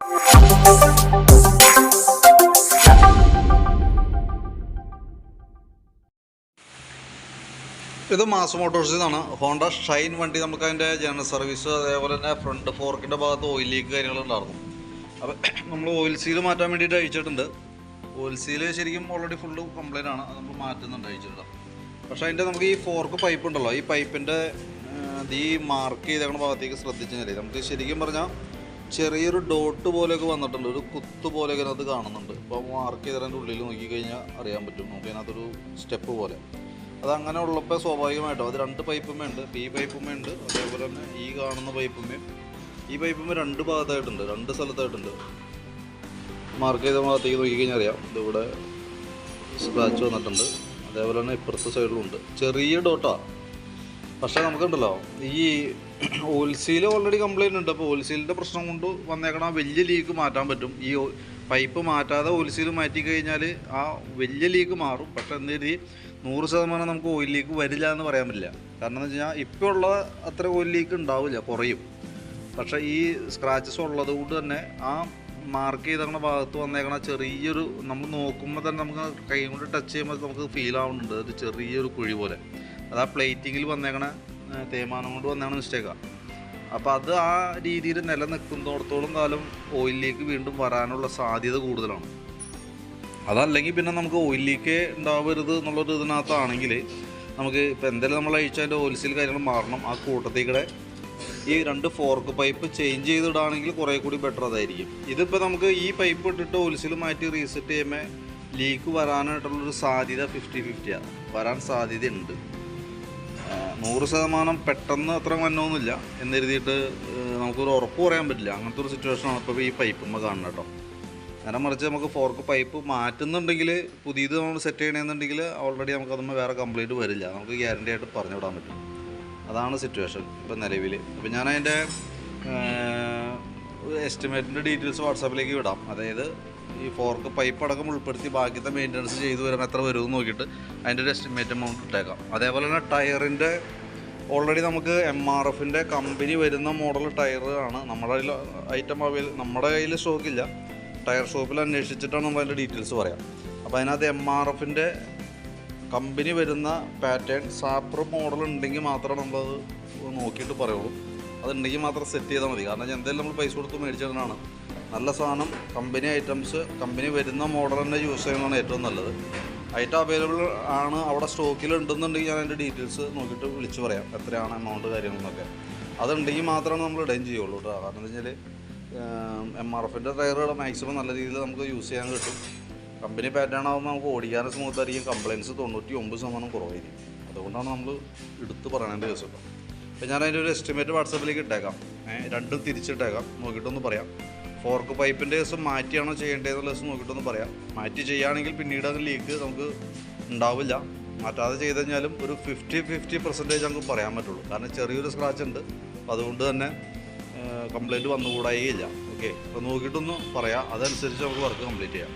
ഇത് മാസ് മോട്ടോഴ്സിൽ നിന്നാണ് ഹോണ്ട ഷൈൻ വണ്ടി നമുക്ക് അതിന്റെ ജനറൽ സർവീസ് അതേപോലെ തന്നെ ഫ്രണ്ട് ഫോർക്കിന്റെ ഭാഗത്ത് ഓയിൽ ലീക്ക് കാര്യങ്ങളുണ്ടായിരുന്നു. അപ്പോൾ നമ്മൾ ഓയിൽ സീൽ മാറ്റാൻ വേണ്ടിയിട്ട് അയച്ചിട്ടുണ്ട് ഓയിൽ സീൽ ശരിക്കും ഓൾറെഡി ഫുള്ള് കംപ്ലൈന്റ് ആണ്. അത് നമ്മൾ മാറ്റുന്നുണ്ട് അയച്ചിട്ടുണ്ട് പക്ഷേ അതിന്റെ നമുക്ക് ഈ ഫോർക്ക് പൈപ്പ് ഉണ്ടല്ലോ. ഈ പൈപ്പിന്റെ ഈ മാർക്ക് ചെയ്തേക്കുന്ന ഭാഗത്തേക്ക് ശ്രദ്ധിച്ചു നമുക്ക് ശരിക്കും പറഞ്ഞാൽ ചെറിയൊരു ഡോട്ട് പോലെയൊക്കെ വന്നിട്ടുണ്ട്. ഒരു കുത്ത് പോലെയൊക്കെ അതിനകത്ത് കാണുന്നുണ്ട്. അപ്പോൾ മാർക്ക് ചെയ്തതിന്റെ ഉള്ളിൽ നോക്കിക്കഴിഞ്ഞാൽ അറിയാൻ പറ്റും. നമുക്ക് സ്റ്റെപ്പ് പോലെ. അത് അങ്ങനെ ഉള്ളപ്പോൾ സ്വാഭാവികമായിട്ടും അത് രണ്ട് പൈപ്പുമേ ഉണ്ട്. ഈ പൈപ്പുമേ ഉണ്ട്. അതേപോലെ തന്നെ ഈ കാണുന്ന പൈപ്പുമേ ഈ പൈപ്പുമേ രണ്ട് ഭാഗത്തായിട്ടുണ്ട്. രണ്ട് സ്ഥലത്തായിട്ടുണ്ട്. മാർക്ക് ചെയ്ത ഭാഗത്തേക്ക് നോക്കിക്കഴിഞ്ഞാൽ അറിയാം. ഇതിവിടെ സ്ക്രാച്ച് വന്നിട്ടുണ്ട്. അതേപോലെ തന്നെ ഇപ്പുറത്തെ സൈഡിലുണ്ട് ചെറിയ ഡോട്ടാണ് പക്ഷേ നമുക്കുണ്ടല്ലോ ഈ ഓയിൽസീൽ ഓൾറെഡി കംപ്ലൈന്റ് ഉണ്ട്. അപ്പോൾ ഓൽസീലിന്റെ പ്രശ്നം കൊണ്ട് വന്നേക്കണ ആ വലിയ ലീക്ക് മാറ്റാൻ പറ്റും. ഈ പൈപ്പ് മാറ്റാതെ ഓയിൽസീൽ മാറ്റി കഴിഞ്ഞാൽ ആ വലിയ ലീക്ക് മാറും. പക്ഷെ എന്ത് രീതി നൂറ് ശതമാനം നമുക്ക് ഓയിൽ ലീക്ക് വരില്ല എന്ന് പറയാൻ പറ്റില്ല. കാരണം എന്ന് വെച്ച് കഴിഞ്ഞാൽ ഇപ്പോൾ ഉള്ള അത്ര ഓയിൽ ലീക്ക് ഉണ്ടാവില്ല കുറയും. പക്ഷേ ഈ സ്ക്രാച്ചസ് ഉള്ളത് കൊണ്ട് തന്നെ ആ മാർക്ക് ചെയ്തങ്ങനെ ഭാഗത്ത് വന്നേക്കണ ചെറിയൊരു നമ്മൾ നോക്കുമ്പോൾ തന്നെ നമുക്ക് കൈ കൊണ്ട് ടച്ച് ചെയ്യുമ്പോൾ നമുക്ക് ഫീൽ ആവുന്നുണ്ട്. ഒരു ചെറിയൊരു കുഴി പോലെ. അത് ആ പ്ലേറ്റിങ്ങിൽ വന്നേക്കണ തേയ്മാനം കൊണ്ട് വന്നാണ് മിസ്റ്റേക്കാണ് അപ്പോൾ അത് ആ രീതിയിൽ നിലനിൽക്കുന്നിടത്തോളം കാലം ഓയിലിലേക്ക് വീണ്ടും വരാനുള്ള സാധ്യത കൂടുതലാണ്. അതല്ലെങ്കിൽ പിന്നെ നമുക്ക് ഓയിൽ ഉണ്ടാവരുത് എന്നുള്ളൊരു ഇതിനകത്താണെങ്കിൽ നമുക്ക് ഇപ്പോൾ എന്തായാലും നമ്മൾ അഴിച്ചതിന്റെ ഓയിൽസിൽ കാര്യങ്ങൾ മാറണം. ആ കൂട്ടത്തിൽ കൂടെ ഈ രണ്ട് ഫോർക്ക് പൈപ്പ് ചേഞ്ച് ചെയ്തിടുകയാണെങ്കിൽ കുറേ കൂടി ബെറ്റർ അതായിരിക്കും. ഇതിപ്പോൾ നമുക്ക് ഈ പൈപ്പ് ഇട്ടിട്ട് ഓയിൽസിൽ മാറ്റി റീസെറ്റ് ചെയ്യുമ്പോൾ ലീക്ക് വരാനായിട്ടുള്ളൊരു സാധ്യത ഫിഫ്റ്റി ഫിഫ്റ്റിയാണ് വരാൻ സാധ്യതയുണ്ട്. നൂറ് ശതമാനം പെട്ടെന്ന് അത്ര മന്നൊന്നുമില്ല എന്നെഴുതിയിട്ട് നമുക്കൊരു ഉറപ്പ് പറയാൻ പറ്റില്ല. അങ്ങനത്തെ ഒരു സിറ്റുവേഷനാണ് ഇപ്പോൾ ഈ പൈപ്പുമ്മ കാണുന്നത് കേട്ടോ. നേരെ മറിച്ച് നമുക്ക് ഫോർക്ക് പൈപ്പ് മാറ്റുന്നുണ്ടെങ്കിൽ പുതിയത് നമ്മൾ സെറ്റ് ചെയ്യണമെന്നുണ്ടെങ്കിൽ ഓൾറെഡി നമുക്ക് അതുമ്പോൾ വേറെ കംപ്ലീറ്റ് വരില്ല. നമുക്ക് ഗ്യാരണ്ടി ആയിട്ട് പറഞ്ഞു വിടാൻ പറ്റും. അതാണ് സിറ്റുവേഷൻ ഇപ്പം നിലവിൽ അപ്പോൾ ഞാൻ അതിന്റെ എസ്റ്റിമേറ്റിന്റെ ഡീറ്റെയിൽസ് വാട്സാപ്പിലേക്ക് വിടാം. അതായത് ഈ ഫോർക്ക് പൈപ്പ് അടക്കം ഉൾപ്പെടുത്തി ബാക്കിയത്തെ മെയിന്റനൻസ് ചെയ്തു വരുമ്പോൾ എത്ര വരുമെന്ന് നോക്കിയിട്ട് അതിന്റെ ഒരു എസ്റ്റിമേറ്റ് എമൗണ്ട് ഇട്ടേക്കാം. അതേപോലെ തന്നെ ടയറിന്റെ ഓൾറെഡി നമുക്ക് എം ആർ എഫിന്റെ കമ്പനി വരുന്ന മോഡൽ ടയർ ആണ്. നമ്മുടെ കയ്യിൽ ഐറ്റം അവൈൽ നമ്മുടെ കയ്യിൽ സ്റ്റോക്കില്ല ടയർ ഷോപ്പിൽ അന്വേഷിച്ചിട്ടാണ് നമ്മൾ അതിന്റെ ഡീറ്റെയിൽസ് പറയാം. അപ്പോൾ അതിനകത്ത് എം ആർ എഫിന്റെ കമ്പനി വരുന്ന പാറ്റേൺ സാപ്പർ മോഡൽ ഉണ്ടെങ്കിൽ മാത്രമേ നമ്മളത് നോക്കിയിട്ട് പറയുള്ളൂ. അതുണ്ടെങ്കിൽ മാത്രം സെറ്റ് ചെയ്താൽ മതി. കാരണം എന്തായാലും നമ്മൾ പൈസ കൊടുത്ത് മേടിച്ചിടാനാണ് നല്ല സാധനം. കമ്പനി ഐറ്റംസ് കമ്പനി വരുന്ന മോഡൽ തന്നെ യൂസ് ചെയ്യുന്നതാണ് ഏറ്റവും നല്ലത്. ഐറ്റം അവൈലബിൾ ആണ് അവിടെ സ്റ്റോക്കിൽ ഉണ്ടെന്നുണ്ടെങ്കിൽ ഞാൻ അതിന്റെ ഡീറ്റെയിൽസ് നോക്കിയിട്ട് വിളിച്ച് പറയാം എത്രയാണ് എമൗണ്ട് കാര്യങ്ങളെന്നൊക്കെ. അതുണ്ടെങ്കിൽ മാത്രമാണ് നമ്മൾ ഇടയും ചെയ്യുള്ളൂ കേട്ടോ കാരണം എന്താ വെച്ചാൽ എം ആർ എഫിന്റെ ടയറുകൾ മാക്സിമം നല്ല രീതിയിൽ നമുക്ക് യൂസ് ചെയ്യാൻ കിട്ടും. കമ്പനി പാറ്റേൺ ആകുമ്പോൾ നമുക്ക് ഓടിക്കാനും സ്മൂത്ത് ആയിരിക്കും. കംപ്ലയിൻസ് തൊണ്ണൂറ്റി ഒമ്പത് ശതമാനം കുറവായിരിക്കും. അതുകൊണ്ടാണ് നമ്മൾ എടുത്ത് പറയേണ്ട ദിവസം അപ്പോൾ ഞാൻ അതിന്റെ ഒരു എസ്റ്റിമേറ്റ് വാട്സാപ്പിലേക്ക് ഇട്ടേക്കാം. രണ്ടും തിരിച്ചിട്ടേക്കാം. നോക്കിയിട്ടൊന്ന് പറയാം. ഫോർക്ക് പൈപ്പിന്റെ കേസ് മാറ്റിയാണോ ചെയ്യേണ്ടതെന്നുള്ള കേസ് നോക്കിയിട്ടൊന്ന് പറയാം. മാറ്റി ചെയ്യുകയാണെങ്കിൽ പിന്നീട് അത് ലീക്ക് നമുക്ക് ഉണ്ടാവില്ല. മാറ്റാതെ ചെയ്ത് കഴിഞ്ഞാലും ഒരു ഫിഫ്റ്റി ഫിഫ്റ്റി പെർസെന്റേജ് നമുക്ക് പറയാൻ പറ്റുള്ളൂ. കാരണം ചെറിയൊരു സ്ക്രാച്ച് ഉണ്ട്. അപ്പോൾ അതുകൊണ്ട് തന്നെ കംപ്ലൈന്റ് വന്നുകൂടായില്ല. ഓക്കെ അപ്പോൾ നോക്കിയിട്ടൊന്ന് പറയാം. അതനുസരിച്ച് നമുക്ക് വർക്ക് കംപ്ലീറ്റ് ചെയ്യാം.